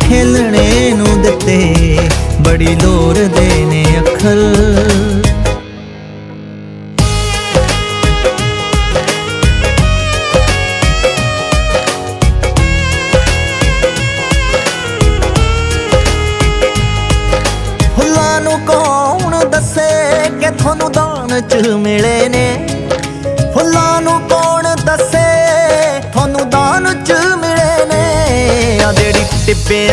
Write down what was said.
ਖੇਲਣੇ ਨੂੰ ਦਿੱਤੇ, ਬੜੀ ਲੋੜਦੇ ਨੇ ਅੱਖਰ। ਫੁੱਲਾਂ ਨੂੰ ਕੌਣ ਦੱਸੇ ਕਿ ਤੁਹਾਨੂੰ ਦਾਨ ਚ ਮਿਲੇ ਨੇ? ਦੱਸੇ